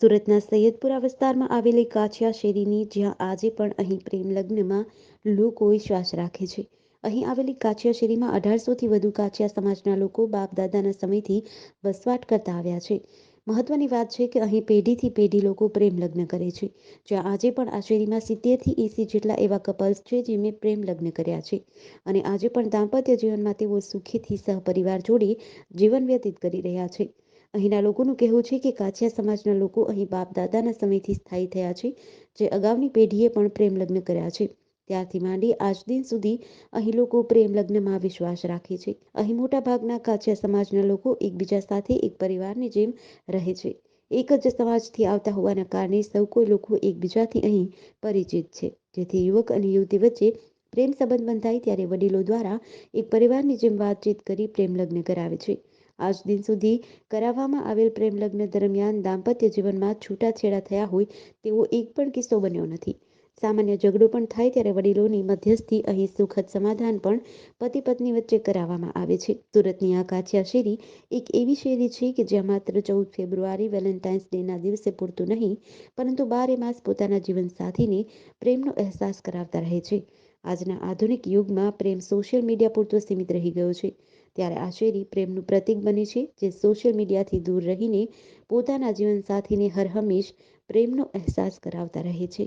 સુરતના સૈયદપુરા વિસ્તારમાં આવેલી કાછિયા શેરીની જ્યાં આજે પણ અહીં પ્રેમ લગ્નમાં લોકો વિશ્વાસ રાખે છે. અહીં આવેલી કાછિયા શેરીમાં અઢારસોથી વધુ કાછિયા સમાજના લોકો બાપ દાદાના સમયથી વસવાટ કરતા આવ્યા છે. મહત્વની વાત છે કે અહીં પેઢીથી પેઢી લોકો પ્રેમ લગ્ન કરે છે. જ્યાં આજે પણ આ શેરીમાં સિત્તેરથી એંસી જેટલા એવા કપલ્સ છે જેમણે પ્રેમ લગ્ન કર્યા છે. અને આજે પણ દાંપત્ય જીવનમાં તેઓ સુખીથી સહપરિવાર જોડે જીવન વ્યતીત કરી રહ્યા છે. અહીંના લોકોનું કહેવું છે કે કાછિયા સમાજના લોકો અહીં બાપ દાદાના સમયથી સ્થાયી થયા છે, જે અગાઉની પેઢીએ પણ પ્રેમ લગ્ન કર્યા છે. ત્યારથી માંડી આજ દિન સુધી અહીં લોકો પ્રેમ લગ્નમાં વિશ્વાસ રાખે છે. અહીં મોટા ભાગના કાછિયા સમાજના લોકો એકબીજા સાથે એક પરિવારની જેમ રહે છે. એક જ સમાજથી આવતા હોવાના કારણે સૌ કોઈ લોકો એકબીજાથી અહીં પરિચિત છે. જેથી યુવક અને યુવતી વચ્ચે પ્રેમ સંબંધ બંધાય ત્યારે વડીલો દ્વારા એક પરિવારની જેમ વાતચીત કરી પ્રેમ લગ્ન કરાવે છે. આજ દિન સુધી કરાવવામાં આવેલ પ્રેમ લગ્ન દરમિયાન દાંપત્ય જીવનમાં છૂટાછેડા થયા હોય તેવો એક પણ કિસ્સો બન્યો નથી. સામાન્ય ઝઘડો પણ થાય ત્યારે વડીલોની મધ્યસ્થી અહીં સુખદ સમાધાન પણ પતિ પત્ની વચ્ચે કરાવવામાં આવે છે. સુરતની આ કાછિયા શેરી એક એવી શેરી છે કે જ્યાં માત્ર ચૌદ ફેબ્રુઆરી વેલેન્ટાઇન્સ ડેના દિવસે પૂરતું નહીં, પરંતુ બારે માસ પોતાના જીવનસાથીને પ્રેમનો અહેસાસ કરાવતા રહે છે. આજના આધુનિક યુગમાં પ્રેમ સોશિયલ મીડિયા પૂરતો સીમિત રહી ગયો છે. ત્યારે આ શેરી પ્રેમનું પ્રતીક બની છે, જે સોશિયલ મીડિયાથી દૂર રહીને પોતાના જીવનસાથીને હરહંમેશ પ્રેમનો અહેસાસ કરાવતા રહે છે.